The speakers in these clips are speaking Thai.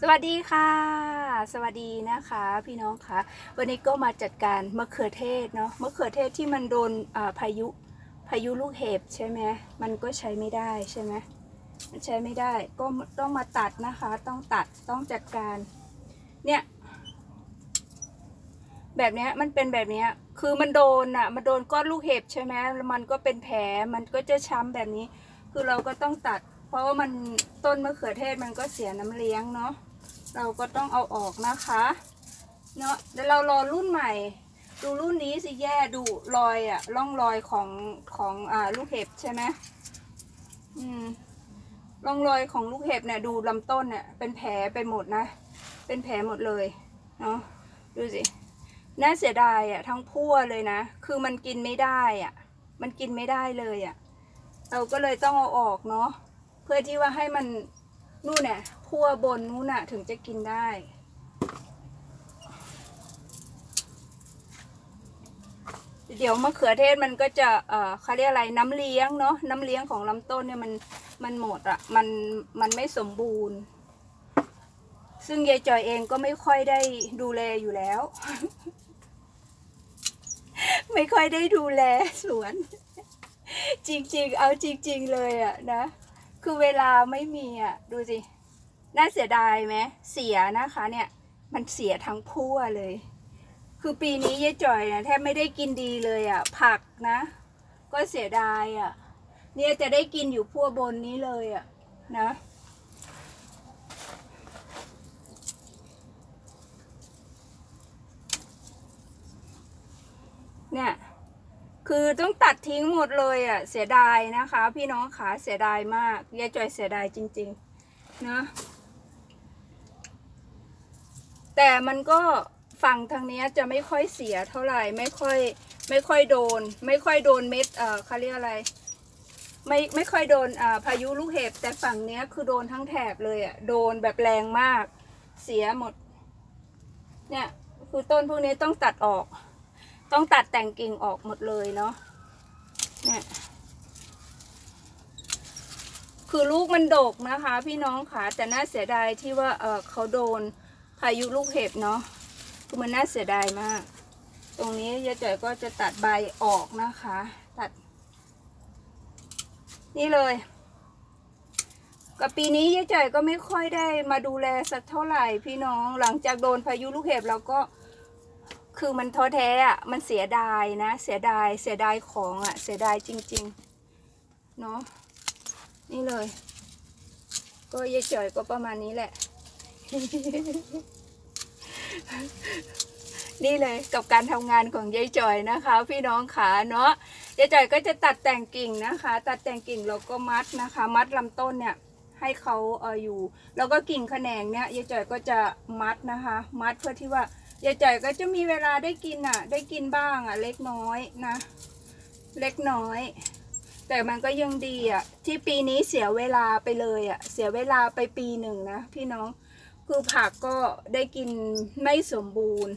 สวัสดีค่ะ สวัสดีนะคะ พี่น้องคะวันนี้ก็มาจัดการมะเขือเทศเนาะมะเขือเทศที่มันโดนพายุพายุลูกเห็บใช่ไหมมันก็ใช้ไม่ได้ใช่ไหมมันใช้ไม่ได้ก็ต้องมาตัดนะคะ ต้องตัดต้องจัดการ เนี่ยแบบนี้มันเป็นแบบนี้คือมันโดนอะ มันโดนก้อนลูกเห็บใช่ไหมมันก็เป็นแผลมันก็จะช้ำแบบนี้ คือเราก็ต้องตัด เพราะว่ามันต้นมะเขือเทศมันก็เสียน้ำเลี้ยงเนาะเราก็ต้องเอาออกนะคะเนาะเดี๋ยวเรารอรุ่นใหม่ ดูรุ่นนี้สิแย่ดูรอยอะร่องรอยของของอ่าลูกเห็บใช่ไหมอืมร่องรอยของลูกเห็บเนี่ยดูลำต้นเนี่ยเป็นแผลไปหมดนะ เป็นแผลหมดเลยเนาะดูสิน่าเสียดายอะทั้งพั่วเลยนะ คือมันกินไม่ได้อะมันกินไม่ได้เลยอะเราก็เลยต้องเอาออกเนาะ พื่อที่ว่าให้มันนู่นน่ะพัวบนนู่นน่ะถึงจะกินได้ เดี๋ยวมะเขือเทศมันก็จะเอ่อเขาเรียกอะไรน้ำเลี้ยงเนาะน้ำเลี้ยงของลำต้นเนี่ยมันมันหมดอะมันมันไม่สมบูรณ์ ซึ่งยายจอยเองก็ไม่ค่อยได้ดูแลอยู่แล้ว ไม่ค่อยได้ดูแลสวน จริงๆ เอาจริง ๆ เลยอะนะ คือเวลาไม่มีอะ ดูสิ น่าเสียดายไหมเสียนะคะเนี่ย มันเสียทั้งพั่วเลย คือปีนี้ยายจ่อยเนี่ยแทบไม่ได้กินดีเลยอะ ผักนะ ก็เสียดายอะ เนี่ยจะได้กินอยู่พั่วบนนี้เลยอะนะ เนี่ย คือต้องตัดทิ้งหมดเลยอะ่ะ เสียดายนะคะ พี่น้องขาเสียดายมากยายจอยเสียดายจริงๆนะแต่มันก็ฝั่งทางนี้จะไม่ค่อยเสียเท่าไหร่ไม่ค่อยไม่ค่อยโดน ไม่ค่อยโดนเม็ดเอ่อเขาเรียกอะไร ไม่ไม่ค่อยโดนอ่าพายุลูกเห็บแต่ฝั่งเนี้ยคือโดนทั้งแถบเลยอะ่ะโดนแบบแรงมาก เสียหมด เนี่ยคือต้นพวกนี้ต้องตัดออก ต้องตัดแต่งกิ่งออกหมดเลยเนาะเนี่ยคือลูกมันโดกนะคะ พี่น้องค่ะแต่น่าเสียดายที่ว่าเออเขาโดนพายุลูกเห็บเนาะคือมันน่าเสียดายมาก ตรงนี้ยายจ่อยก็จะตัดใบออกนะคะ ตัด นี่เลยกับปีนี้ยายจ่อยก็ไม่ค่อยได้มาดูแลสักเท่าไหร่พี่น้องหลังจากโดนพายุลูกเห็บเราก็ คือมันท้อแท้อะมันเสียดายนะ เสียดาย เสียดายของอะเสียดายจริง ๆ เนาะ นี่เลย ก็ยายจ่อยก็ประมาณนี้แหละ นี่เลยกับการทำงานของยายจอยนะคะ พี่น้องขาเนาะยายจอยก็จะตัดแต่งกิ่งนะคะ ตัดแต่งกิ่งแล้วก็มัดนะคะ มัดลำต้นเนี่ยให้เขาเอออยู่ แล้วก็กิ่งแขนงเนี่ยยายจอยก็จะมัดนะคะ มัดเพื่อที่ว่า ยายจอยก็จะมีเวลาได้กินอะ ได้กินบ้างอะ เล็กน้อยนะ เล็กน้อย แต่มันก็ยังดีอะ ที่ปีนี้เสียเวลาไปเลยอะ เสียเวลาไปปีหนึ่งนะพี่น้องคือผักก็ได้กินไม่สมบูรณ์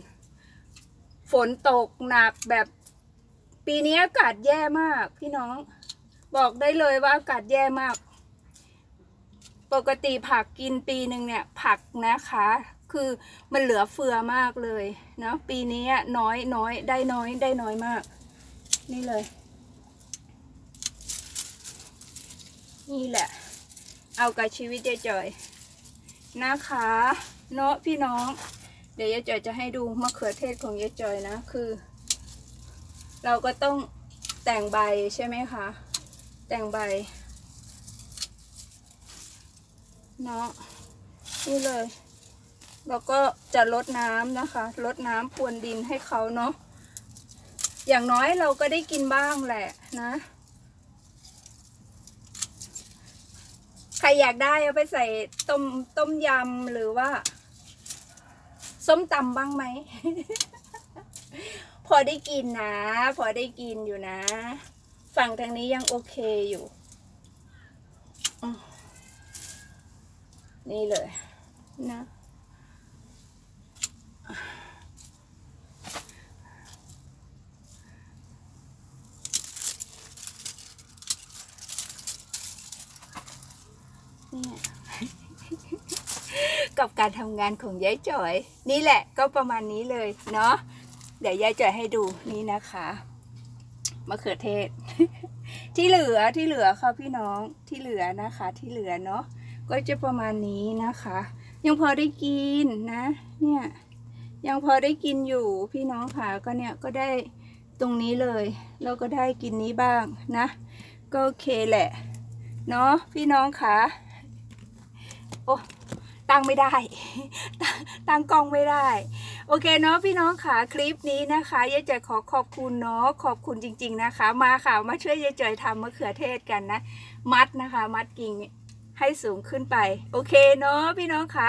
ฝนตกหนักแบบปีนี้อากาศแย่มากพี่น้อง บอกได้เลยว่าอากาศแย่มาก ปกติผักกินปีหนึ่งเนี่ย ผักนะคะ คือมันเหลือเฟือมากเลยเนาะปีนี้น้อยน้อยได้น้อยได้น้อยมาก นี่เลย นี่แหละ เอากับชีวิตยายจอยนะคะ เนาะพี่น้อง เดี๋ยวยายจอยจะให้ดูมะเขือเทศของยายจอยนะคือ เราก็ต้องแต่งใบใช่ไหมคะ แต่งใบเนาะนี่เลย แล้วก็จะลดน้ำนะคะลดน้ำพรวนดินให้เขาเนาะอย่างน้อยเราก็ได้กินบ้างแหละนะ ใครอยากได้เอาไปใส่ต้มต้มยำหรือว่า ส้มตำบ้างไหม พอได้กินนะ พอได้กินอยู่นะ ฝั่งทางนี้ยังโอเคอยู่นี่เลยนะ เนี่ย กับการทำงานของยายจ่อย นี่แหละก็ประมาณนี้เลยเนาะเดี๋ยวยายจ่อยให้ดูนี่นะคะมะเขือเทศ ที่เหลือที่เหลือค่ะพี่น้องที่เหลือนะคะ ที่เหลือเนาะก็จะประมาณนี้นะคะ ยังพอได้กินนะ เนี่ย ยังพอได้กินอยู่พี่น้องค่ะก็เนี่ยก็ได้ตรงนี้เลยแล้วก็ได้กินนี้บ้างนะ ก็โอเคแหละ เนาะพี่น้องค่ะโอ้ ตั้งไม่ได้ตั้งตั้งกล้องไม่ได้ โอเคเนาะพี่น้องค่ะคลิปนี้นะคะยายจ่อยขอขอบคุณเนาะขอบคุณจริง ๆนะคะ มาค่ะมาช่วยยายจ่อยทำมะเขือเทศกันนะ มัดนะคะ มัดกิ่งให้สูงขึ้นไป โอเคเนาะพี่น้องค่ะ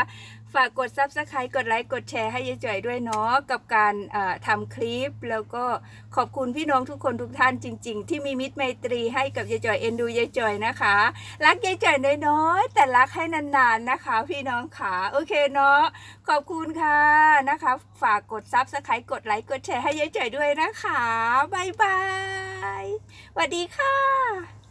ฝากกด subscribe กดไลค์ กดแชร์ให้ยายจ่อยด้วยเนาะกับการทำคลิป แล้วก็ขอบคุณพี่น้องทุกคนทุกท่านจริง ๆ ที่มีมิตรไมตรีให้กับยายจ่อยเอ็นดูยายจ่อยนะคะ รักยายจ่อยน้อยๆแต่รักให้นานๆนะคะ พี่น้องค่ะโอเคเนาะขอบคุณค่ะนะคะ ฝากกด subscribe กดไลค์ กดแชร์ให้ยายจ่อยด้วยนะคะบ๊ายบายสวัสดีค่ะ